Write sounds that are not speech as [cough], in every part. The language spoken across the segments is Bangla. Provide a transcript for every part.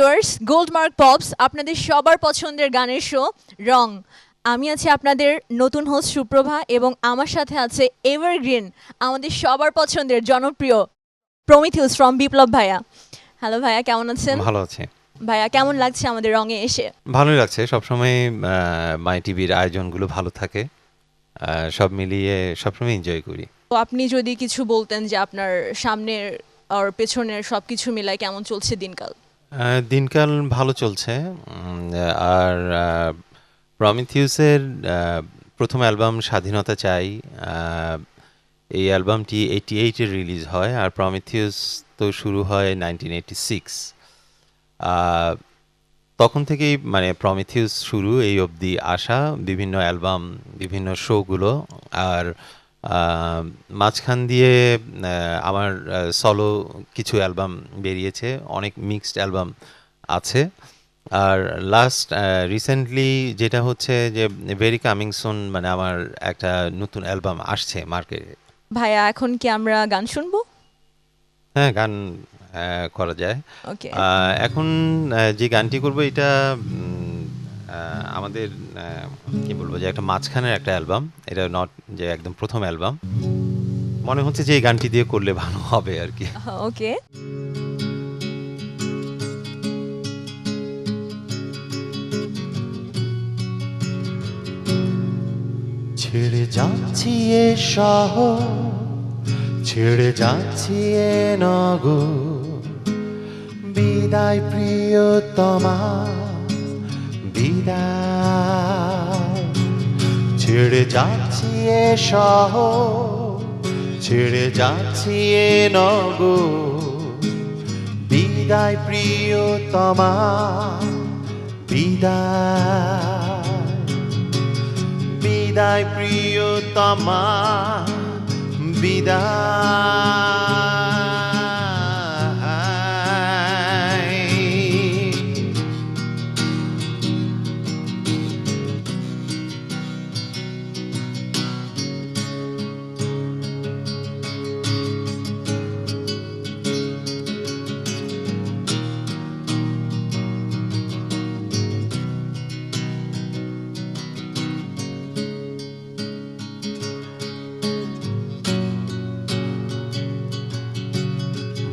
ভিউয়ার্স গোল্ডমার্ক পপস আপনাদের সবার পছন্দের গানের শো রং। আমি আছি আপনাদের নতুন হোস্ট সুপ্রভা এবং আমার সাথে আছে এভারগ্রিন আমাদের সবার পছন্দের জনপ্রিয় প্রমিথিউস ফ্রম বিপ্লব ভাইয়া। হ্যালো ভাইয়া কেমন আছেন? ভালো আছে। ভাইয়া কেমন লাগছে আমাদের রঙে এসে? ভালোই লাগছে। সবসময় মাই টিভির আয়োজনগুলো ভালো থাকে। সব মিলিয়ে সবসময় এনজয় করি। তো আপনি যদি কিছু বলতেন যে আপনার সামনের আর পেছনের সব কিছু মিলায় কেমন চলছে দিনকাল? দিনকাল ভালো চলছে। আর প্রমিথিউসের প্রথম অ্যালবাম স্বাধীনতা চাই। এই অ্যালবামটি এইটি এইটে রিলিজ হয় আর প্রমিথিউস তো শুরু হয় নাইনটিন এইটি সিক্স তখন থেকেই মানে প্রমিথিউস শুরু এই অবধি আসা বিভিন্ন অ্যালবাম, বিভিন্ন শোগুলো। আর মাঝখান দিয়ে আমার সলো কিছু অ্যালবাম বেরিয়েছে অনেক মিক্সড অ্যালবাম আছে। আর লাস্ট রিসেন্টলি যেটা হচ্ছে যে ভেরি কামিং সুন মানে আমার একটা নতুন অ্যালবাম আসছে মার্কেটে ভাইয়া এখন কি আমরা গান শুনব? হ্যাঁ গান করা যায়। এখন যে গানটি করব এটা আমাদের কি বলব যে একটা মাঝখানের একটা অ্যালবাম। এটা নট যে একদম প্রথম অ্যালবাম। মনে হচ্ছে যে এই গানটি দিয়ে করলে ভালো হবে আর কি। [laughs] ওকে। ছেড়ে যাচ্ছি এ শহর ছেড়ে যাচ্ছি এ নগর। বিদায় প্রিয়তমা। ছেড়ে যাচ্ছি এ শহর, ছেড়ে যাচ্ছি এ নগর। বিদায় প্রিয়তমা, বিদায়। বিদায় প্রিয় তমা বিদায়।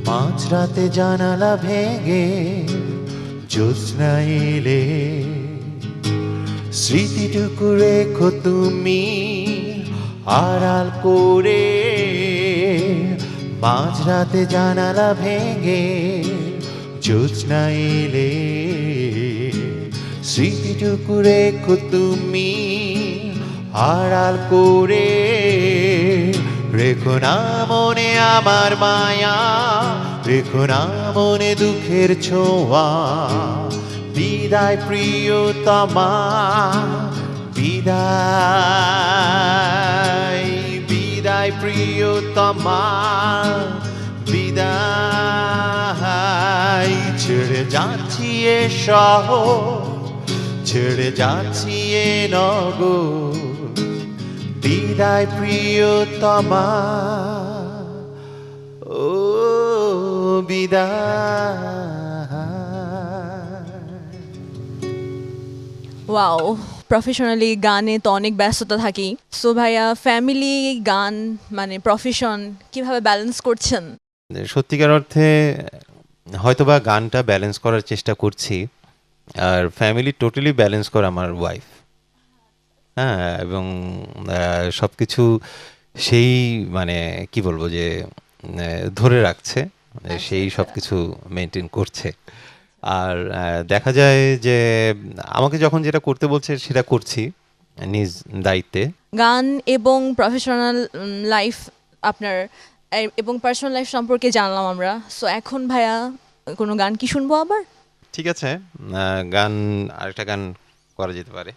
মাঝরাতে জানালা ভেঙে জ্যোৎস্না এলে। স্মৃতিটুকু রেখো তুমি, আড়াল করে। মাঝরাতে জানালা ভেঙে জ্যোৎস্না এলে। স্মৃতিটুকু রেখো তুমি, আড়াল করে। রেখো না মনে আমার মায়া। রেখো না মনে দুঃখের ছোঁয়া। বিদায় প্রিয়তমা, বিদায় বিদায় প্রিয়তমা, বিদায়। ছেড়ে যাচ্ছি এ শহর, ছেড়ে যাচ্ছি এ নগর। বিদায় প্রিয়তমা। ওয়াও প্রফেশনালি গানে তো অনেক ব্যস্ততা থাকি সো ভাইয়া ফ্যামিলি গান মানে প্রফেশন কীভাবে ব্যালেন্স করছেন? সত্যিকার অর্থে হয়তোবা গানটা ব্যালেন্স করার চেষ্টা করছি। আর ফ্যামিলি টোটালি ব্যালেন্স করে আমার ওয়াইফ হ্যাঁ এবং সব কিছু সেই মানে কি বলব যে ধরে রাখছে। সেই সব কিছু মেনটেন করছে। আর দেখা যায় যে আমাকে যখন যেটা করতে বলছে সেটা করছি নিজ দায়িত্বে। গান এবং প্রফেশনাল লাইফ আপনার এবং পার্সোনাল লাইফ সম্পর্কে জানলাম আমরা। সো এখন ভাইয়া কোনো গান কি শুনব আবার? ঠিক আছে গান আরেকটা গান করা যেতে পারে।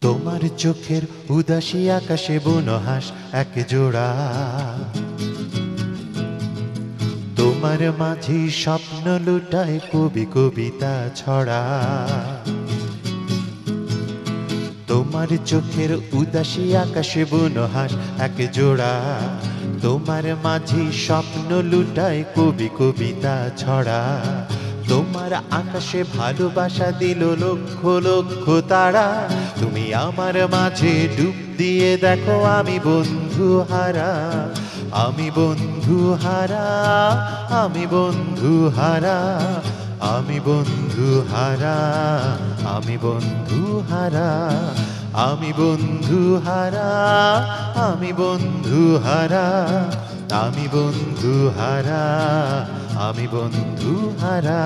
তোমার চোখের উদাসী আকাশে বনহাস এক জোড়া। তোমার মাঝি স্বপ্ন লুটায় কবি কবিতা ছড়া। তোমার চোখের উদাসী আকাশে বনহাস এক জোড়া। তোমার মাঝি স্বপ্ন লুটায় কবি কবিতা ছড়া। তোমার আকাশে ভালোবাসা দিল লক্ষ লক্ষ তারা। তুমি আমার মাঝে ডুব দিয়ে দেখো আমি বন্ধু হারা, আমি বন্ধু হারা, আমি বন্ধু হারা, আমি বন্ধু হারা, আমি বন্ধু হারা, আমি বন্ধু হারা, আমি বন্ধু হারা, আমি বন্ধু হারা, আমি বন্ধু হারা।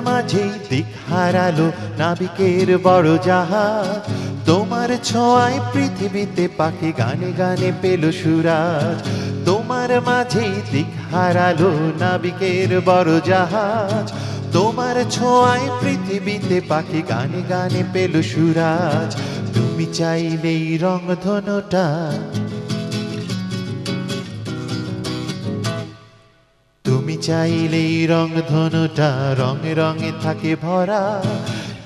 মাঝেই দিক হারালো নাবিকের বড় জাহাজ তোমার ছোঁয়ায় পৃথিবীতে পাখি গানে গানে পেল সুরাজ। তোমার মাঝেই দিক হারালো নাবিকের বড় জাহাজ। তোমার ছোঁয়ায় পৃথিবীতে পাখি গানে গানে পেল সুরাজ। তুমি চাইলেই রংধনুটা চাইলেই রং ধনুটা রঙে রঙে থাকে ভরা।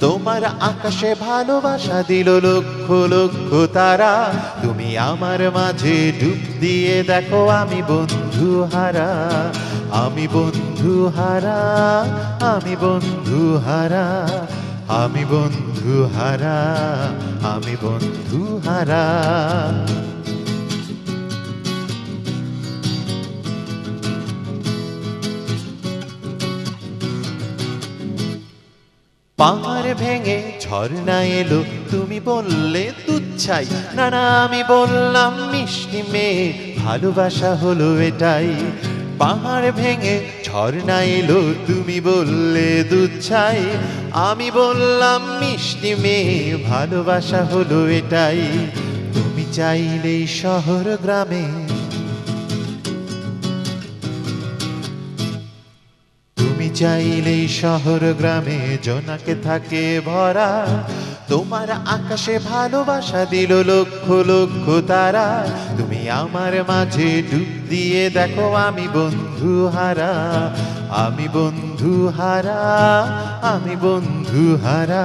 তোমার আকাশে ভালোবাসা দিল লক্ষ লক্ষ তারা। তুমি আমার মাঝে ডুব দিয়ে দেখো আমি বন্ধু হারা। আমি বন্ধু হারা, আমি বন্ধু হারা। আমি বন্ধু হারা, আমি বন্ধু হারা। পাহাড় ভেঙে ঝর্ণা এলো, তুমি বললে তুচ্ছাই। না না আমি বললাম, মিষ্টি মেয়ে, ভালোবাসা হলো এটাই। পাহাড় ভেঙে ঝর্ণা এলো, তুমি বললে দুচ্ছাই। আমি বললাম, মিষ্টি মেয়ে, ভালোবাসা হলো এটাই। তুমি চাইলেই শহর, গ্রামে চাইলেই শহর গ্রামে জোনাকে থাকে ভরা। তোমার আকাশে ভালোবাসা দিল লক্ষ লক্ষ তারা। তুমি আমার মাঝে ডুব দিয়ে দেখো আমি বন্ধু হারা, আমি বন্ধু হারা, আমি বন্ধু হারা,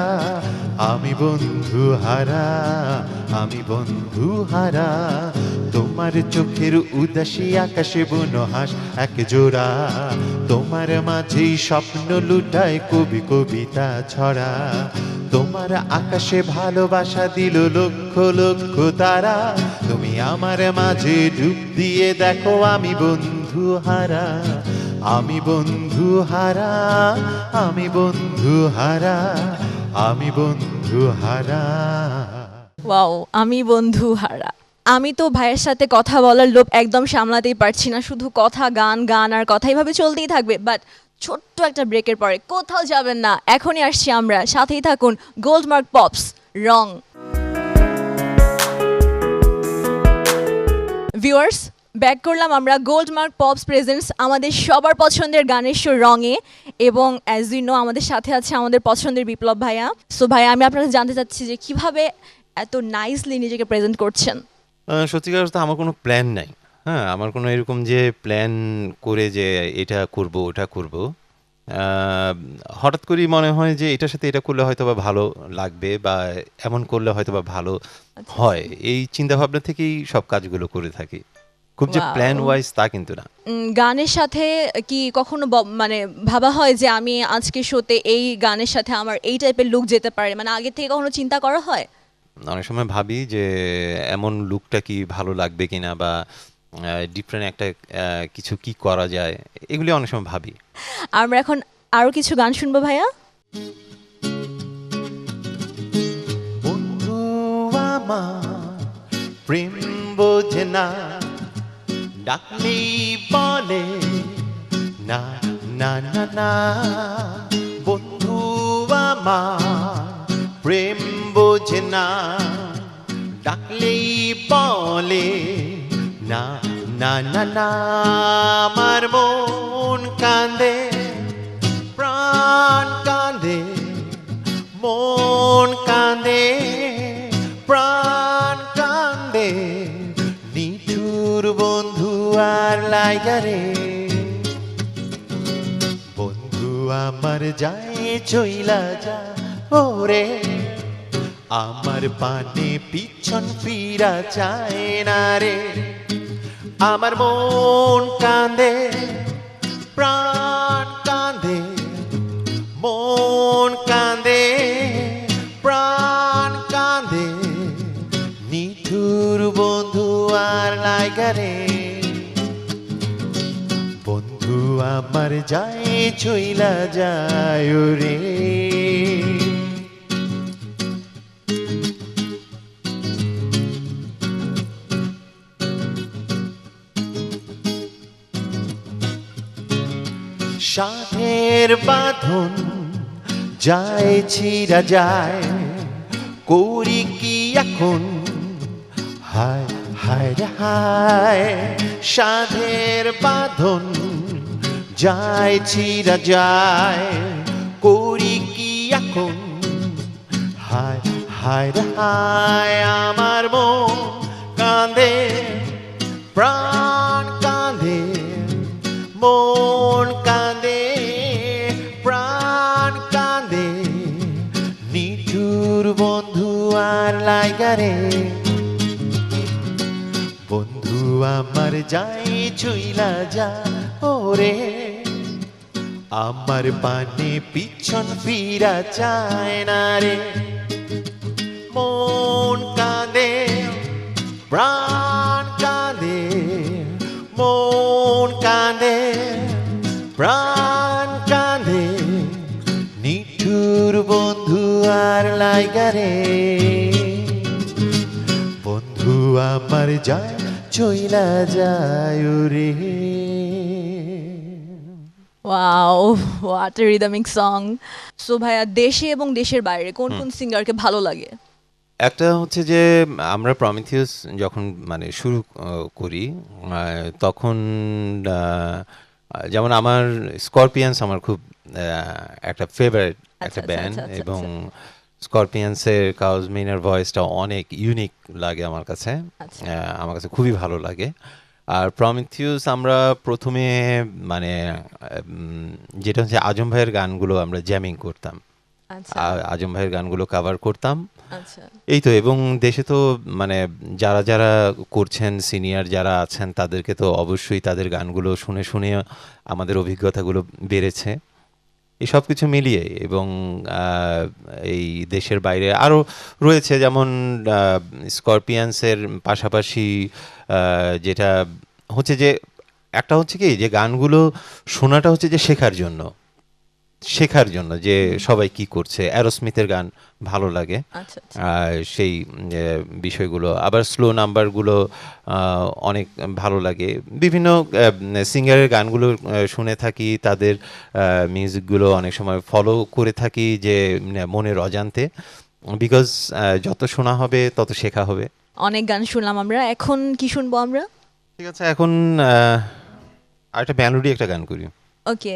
আমি বন্ধু হারা, আমি বন্ধু হারা। তোমার চোখের উদাসী আকাশে বনহাস এক জোড়া। তোমার মাঝেই স্বপ্ন লুটায় কবি কবিতা ছড়া। তোমার আকাশে ভালোবাসা দিল লক্ষ লক্ষ তারা। তুমি আমার মাঝে ডুব দিয়ে দেখো আমি বন্ধু হারা। আমি বন্ধু হারা, আমি বন্ধু হারা, আমি বন্ধু হারা। ওয়াও, আমি বন্ধু হারা। আমি তো ভাইয়ের সাথে কথা বলার লোভ একদম সামলাতেই পারছি না। শুধু কথা, গান গান আর কথা এইভাবে চলতেই থাকবে। বাট ছোট্ট একটা ব্রেকের পরে কোথাও যাবেন না। এখনই আসছি আমরা। সাথেই থাকুন গোল্ডমার্ক পপস রং। ভিউয়ার্স ব্যাক করলাম আমরা গোল্ডমার্ক পপস প্রেজেন্টস আমাদের সবার পছন্দের গানের শো রঙে। এবং অ্যাজ ইউ নো আমাদের সাথে আছে আমাদের পছন্দের বিপ্লব ভাইয়া। সো ভাইয়া, আমি আপনাকে জানতে চাচ্ছি যে কীভাবে এত নাইসলি নিজেকে প্রেজেন্ট করছেন। সত্যিকার অর্থে আমার কোনো প্ল্যান নাই। হ্যাঁ আমার কোনো এরকম যে প্ল্যান করে যে এটা করব ওটা করব। হঠাৎ করেই মনে হয় যে এটার সাথে এটা করলে হয়তো বা ভালো লাগবে বা এমন করলে হয়তো বা ভালো হয়। এই চিন্তা ভাবনা থেকেই সব কাজগুলো করে থাকি। খুব যে প্ল্যান ওয়াইজ তা কিন্তু না। গানের সাথে কি কখনো মানে ভাবা হয় যে আমি আজকে শোতে এই গানের সাথে আমার এই টাইপের লুক যেতে পারে? মানে আগে থেকে কখনো চিন্তা করা হয়? অনেক সময় ভাবি যে এমন লুকটা কি ভালো লাগবে কিনা বা ডিফারেন্ট একটা কিছু কি করা যায়? এগুলি অনেক সময় ভাবি। আমরা এখন আরও কিছু গান শুনব ভাইয়া। বন্ধু আমার প্রেম বোঝে না ডাকলেই বলে না না না না। বন্ধু আমার প্রেম বোঝনা, ডাকলেই বলে, না না না না, আমার মন কাঁদে, প্রাণ কাঁদে, মন কাঁদে, প্রাণ কাঁদে, নিঠুর বন্ধু আর লাইগারে বন্ধু আমার যায় চইলা যা, ওরে আমার পানে পিছন ফিরা চায় না রে। আমার মন কাঁদে, প্রাণ কাঁদে, মন কাঁদে, প্রাণ কাঁদে। নিঠুর বন্ধু আর লাইগারে বন্ধু আমার যায় চইলা যায় রে। সাধের বাঁধন যায় ছিড়া যায়, করি কি এখন? হায় হায় হায়, সাধের বাঁধন যায় ছিড়া যায়, করি কি এখন? হায় হায় হায়, আমার মন কাঁদে, প্রাণ লাইগারে বন্ধু আমার যাই ছুইলা যা, ওরে। আমার পানে পিছন ফিরা চায় না রে। মন কাঁদে, প্রাণ কাঁদে, মন কাঁদে, প্রাণ কাঁদে। নিঠুর বন্ধু আর লাইগারে আমার যায় চইলা যায় রে। Wow what a rhythmic song so ভাইয়া দেশে এবং দেশের বাইরে কোন কোন সিঙ্গারকে ভালো লাগে? একটা হচ্ছে যে আমরা প্রমিথিয়াস যখন মানে শুরু করি তখন যেমন আমার স্করপিয়ান্স আমার খুব একটা ফেভারিট একটা আচ্ছা, ব্যান্ড আচ্ছা, আচ্ছা, এবং স্করপিয়ান্সের কাউজ মিনার ভয়েসটা অনেক ইউনিক লাগে আমার কাছে। আচ্ছা। আমার কাছে খুবই ভালো লাগে। আর প্রমিথিউস আমরা প্রথমে মানে যেটা হচ্ছে আজম ভাইয়ের গানগুলো আমরা জ্যামিং করতাম। আচ্ছা। আজম ভাইয়ের গানগুলো কভার করতাম। আচ্ছা। এই তো এবং দেশে তো মানে যারা যারা করছেন সিনিয়র যারা আছেন তাদেরকে তো অবশ্যই তাদের গানগুলো শুনে শুনে আমাদের অভিজ্ঞতাগুলো বেড়েছে। এই সব কিছু মিলিয়ে এবং এই দেশের বাইরে আরও রয়েছে যেমন স্করপিয়ান্সের পাশাপাশি যেটা হচ্ছে যে, একটা হচ্ছে কি, যে গানগুলো শোনাটা হচ্ছে যে শেখার জন্য। শেখার জন্য যে সবাই কি করছে। অ্যারোস্মিথের গান ভালো লাগে। আচ্ছা আচ্ছা। সেই বিষয়গুলো। আবার স্লো নাম্বারগুলো অনেক ভালো লাগে। বিভিন্ন সিঙ্গারের গানগুলো শুনে থাকি। তাদের মিউজিকগুলো অনেক সময় ফলো করে থাকি যে মনের অজান্তে। বিকজ যত শোনা হবে তত শেখা হবে। অনেক গান শুনলাম আমরা। এখন কি শুনব আমরা? ঠিক আছে এখন আরেকটা ব্যানোডি একটা গান করি। ওকে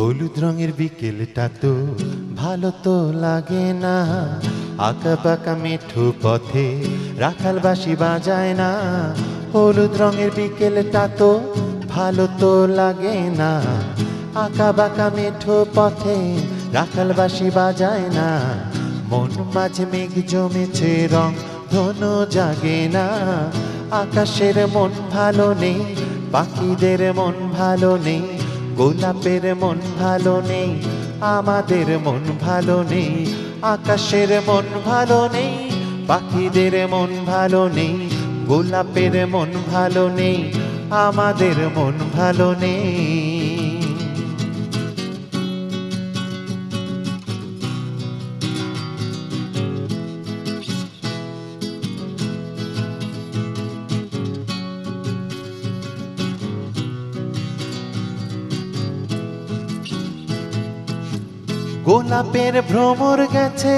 হলুদ রঙের বিকেলটা তো ভালো তো লাগে না। আঁকা বাঁকা মেঠো পথে রাখাল বাসি বাজায় না। হলুদ রঙের বিকেলটা তো ভালো তো লাগে না। আঁকা বাঁকা মেঠো পথে রাখাল বাসি বাজায় না। মন মাঝে মেঘ জমেছে, রং ধনু জাগে না। আকাশের মন ভালো নেই, পাখিদের মন ভালো নেই। গোলাপের মন ভালো নেই, আমাদের মন ভালো নেই, আকাশের মন ভালো নেই, পাখিদের মন ভালো নেই, গোলাপের মন ভালো নেই, আমাদের মন ভালো নেই। গোলাপের ভ্রমর গেছে।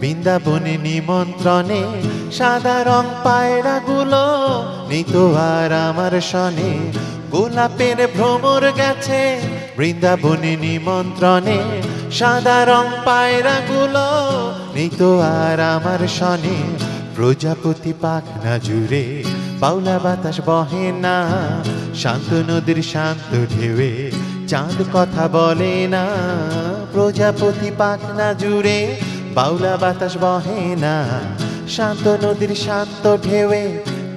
বৃন্দাবনে নিমন্ত্রণে সাদা রং পায়রা গুলো নিত আর আমার সনে গোলাপের ভ্রমর গেছে। বৃন্দাবনে নিমন্ত্রণে সাদা রং পায়রা গুলো নিত আর আমার সনে প্রজাপতি পাখনা জুড়ে পাওলা বাতাস বহে না। শান্ত নদীর শান্ত ঢেউয়ে চাঁদ কথা বলে না। প্রজাপতি পাখনা জুড়ে বাউলা বাতাস বহে না। শান্ত নদীর শান্ত ঢেউয়ে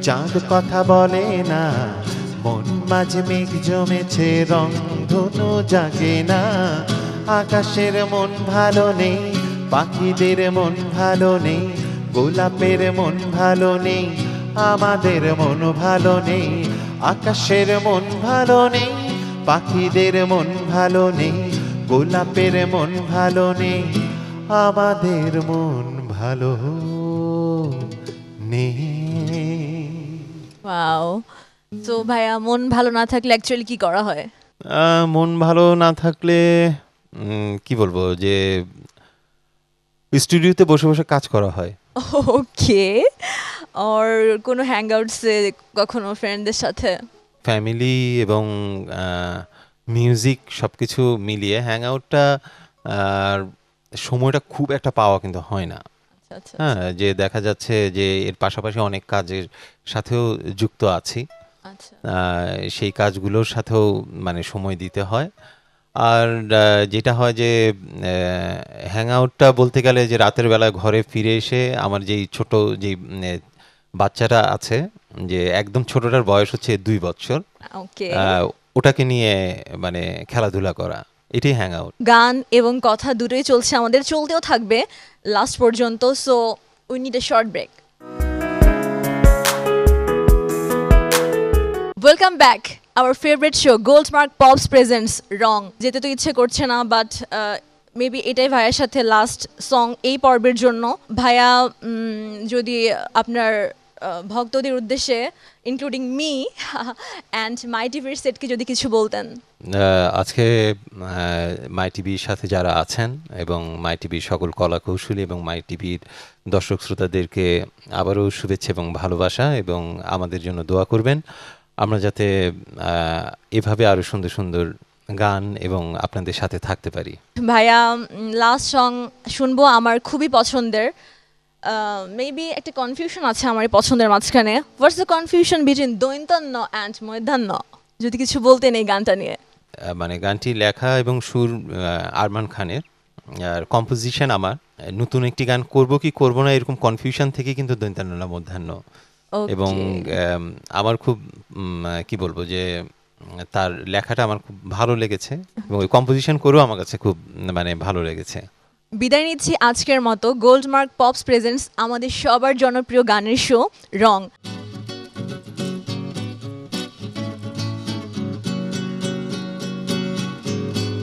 চাঁদ কথা বলে না। মন মাঝে মেঘ জমেছে, রং ধনু জাগে না। আকাশের মন ভালো নেই, পাখিদের মন ভালো নেই, গোলাপের মন ভালো নেই, আমাদের মন ভালো নেই। আকাশের মন ভালো নেই, পাখিদের মন ভালো নেই। গোলাপের মন ভালো নেই আমাদের মন ভালো নেই। ওয়াও তো ভাইয়া মন ভালো না থাকলে অ্যাকচুয়ালি কি করা হয়? মন ভালো না থাকলে কি বলব যে স্টুডিওতে বসে বসে কাজ করা হয়। ওকে আর কোনো হ্যাংআউটসে কখনো ফ্রেন্ডদের সাথে? ফ্যামিলি এবং মিউজিক সব কিছু মিলিয়ে হ্যাং আউটটা আর সময়টা খুব একটা পাওয়া কিন্তু হয় না। আচ্ছা আচ্ছা হ্যাঁ যে দেখা যাচ্ছে যে এর পাশাপাশি অনেক কাজের সাথেও যুক্ত আছি। আচ্ছা। সেই কাজগুলোর সাথেও মানে সময় দিতে হয়। আর যেটা হয় যে হ্যাং আউটটা বলতে গেলে যে রাতের বেলা ঘরে ফিরে এসে আমার যেই ছোট যেই বাচ্চাটা আছে যে একদম ছোটটার বয়স হচ্ছে দুই বছর। ওটাকে নিয়ে মানে খেলাধুলা করা, এটাই হ্যাং আউট গান এবং কথা দুটোই চলছে আমাদের, চলতেও থাকবে লাস্ট পর্যন্ত so we need a short break welcome back our favourite show gold mark pops presents রং যেতে তো ইচ্ছে করছে না বাট মেবি এটাই ভাইয়ের সাথে লাস্ট সং এই পর্বের জন্য। ভাইয়া যদি আপনার ভক্তদের উদ্দেশ্যে ইনক্লুডিং মি অ্যান্ড মাই টিভির সেটকে যদি কিছু বলতেন। আজকে মাই টিভির সাথে যারা আছেন এবং মাই টিভির সকল কলা কৌশলী এবং মাই টিভির দর্শক শ্রোতাদেরকে আবারও শুভেচ্ছা এবং ভালোবাসা এবং আমাদের জন্য দোয়া করবেন। আমরা যাতে এভাবে আরও সুন্দর সুন্দর গান এবং আপনাদের সাথে থাকতে পারি। ভাইয়া লাস্ট সং শুনব আমার খুবই পছন্দের। মেবি একটা কনফিউশন আছে আমার এই পছন্দের মাঝখানে। হোয়াটস দ্য কনফিউশন বিটুইন দৈন্তান্ন অ্যান্ড মধ্যাহ্ন? যদি কিছু বলতেন এই গানটা নিয়ে। মানে গানটি লেখা এবং সুর আরমান খানের। আর কম্পোজিশন আমার। নতুন একটি গান করব কি করব না এরকম কনফিউশন থেকে কিন্তু দৈন্তান্নলা মধ্যাহ্ন. এবং আমার খুব কি বলব যে তার লেখাটা আমার খুব ভালো লেগেছে। এবং ওই কম্পোজিশন করেও আমার কাছে খুব মানে ভালো লেগেছে। বিদায় নিচ্ছি আজকের মতো গোল্ডমার্ক পপস প্রেজেন্টস, আমাদের সবার জনপ্রিয় গানের শো রং।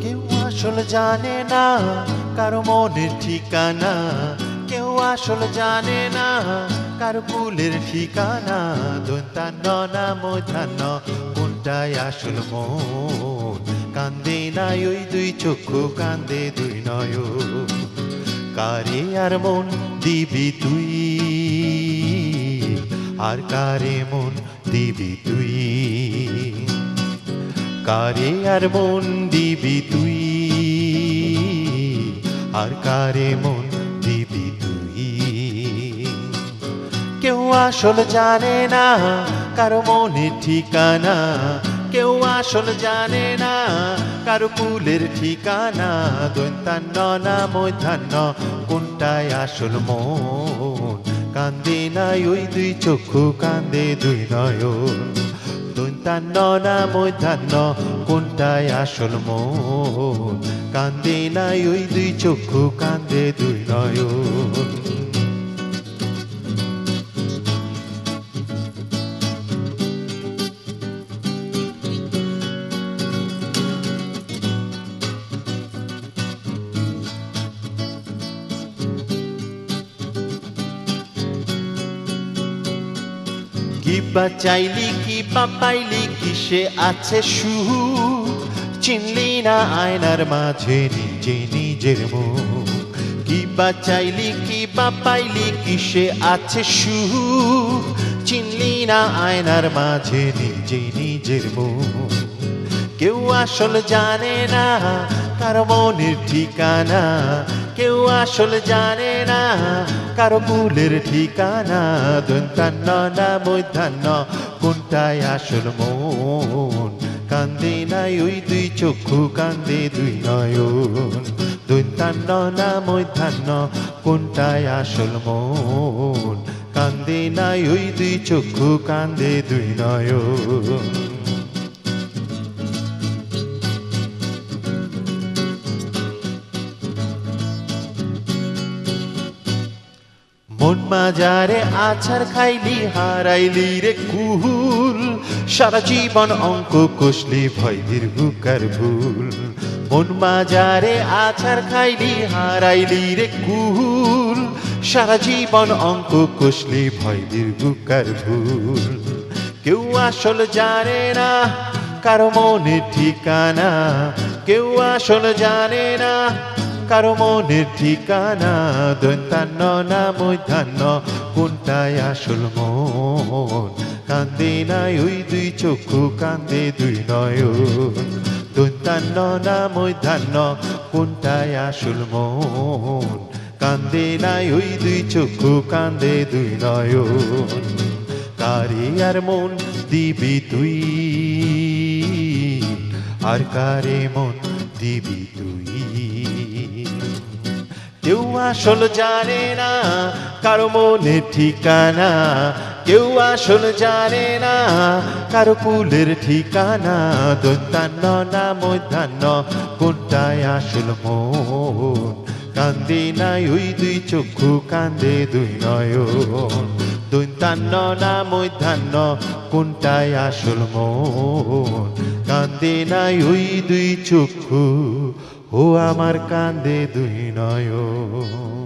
কেউ আসল জানে না কারও মনের ঠিকানা। কেউ আসল জানে না কারও কুলের ঠিকানা। দন্তান্ন না মধ্যাহ্ন, কোনটাই আসল মন? কান্দে না ওই দুই চক্ষু, কান্দে দুই নয় কারে আর মন দিবি তুই? আর কারে মন দিবি তুই? কারে আর মন দিবি তুই? আর কারে মন দিবি তুই? কেউ আসল জানে না, কারও মনের ঠিকানা আসল জানে না। কারও কুলের ঠিকানা, দৈন্তান্ন না মধ্যাহ্ন। কোনটায় আসল মন? কান্দে নাই ওই দুই চক্ষু, কান্দে দুই নয়ন। দৈন্তান্ন না মধ্যাহ্ন কোনটায় আসল মন? কান্দে নাই ওই দুই চক্ষু, কান্দে দুই নয়ন। বা চাইলি কি বা পাইলি কিসে আছে সুখ। চিনলি না আয়নার মাঝে নিজে নিজে নিজের মুখ। কি বা চাইলি কি বা পাইলি কিসে আছে সুখ। চিনলি না আয়নার মাঝে নিজে নিজের মুখ। কেউ আসল জানে না কারও মনের ঠিকানা। কেউ আসল জানে না কারও কুলের ঠিকানা, দন্তান্ন না মধ্যাহ্ন কোনটায় আসল মন? কান্দে নাই ওই দুই চক্ষু, কান্দে দুই নয়ন। দন্তান্ন না মধ্যাহ্ন কোনটায় আসল মন? কান্দে নাই ওই দুই চক্ষু, কান্দে দুই নয়ন। মন মাজারে আছার খাইলি, হারাইলি রে কুহুল। সারা জীবন অঙ্ক কষলি ভয় দীর্ঘকার ভুল। মন মাজারে আছার খাইলি, হারাইলি রে কুহুল। সারা জীবন অঙ্ক কষলি ভয় দীর্ঘকার ভুল। কেউ আসল জানে না কারও মনে ঠিকানা, কেউ আসল জানে না কারও মনের ঠিকানা দন্তান্ন না মধ্যাহ্ন কোনটায় আসল মন? কান্দে নাই ওই দুই চক্ষু, কান্দে দুই নয়ন। দন্তান্ন না মধ্যাহ্ন কোনটায় আসল মন? কান্দে নাই ওই দুই চক্ষু, কান্দে দুই নয়ন। কারে আর মন দিবি তুই? আর কারে মন দিবি তুই? কেউ আসল জানে না, কারও মনে ঠিকানা। কেউ আসল জানে না, কারও কুলের ঠিকানা। দন্তান্ন না মধ্যাহ্ন কোনটায় আসল মন? কান্দে নাই ওই দুই চক্ষু, কান্দে দুই নয়ন। দৈন্তান্ন না মধ্যাহ্ন কোনটায় আসল মন? কান্দে নাই ওই দুই চক্ষু ও আমার কান্দে দুই নয়ন।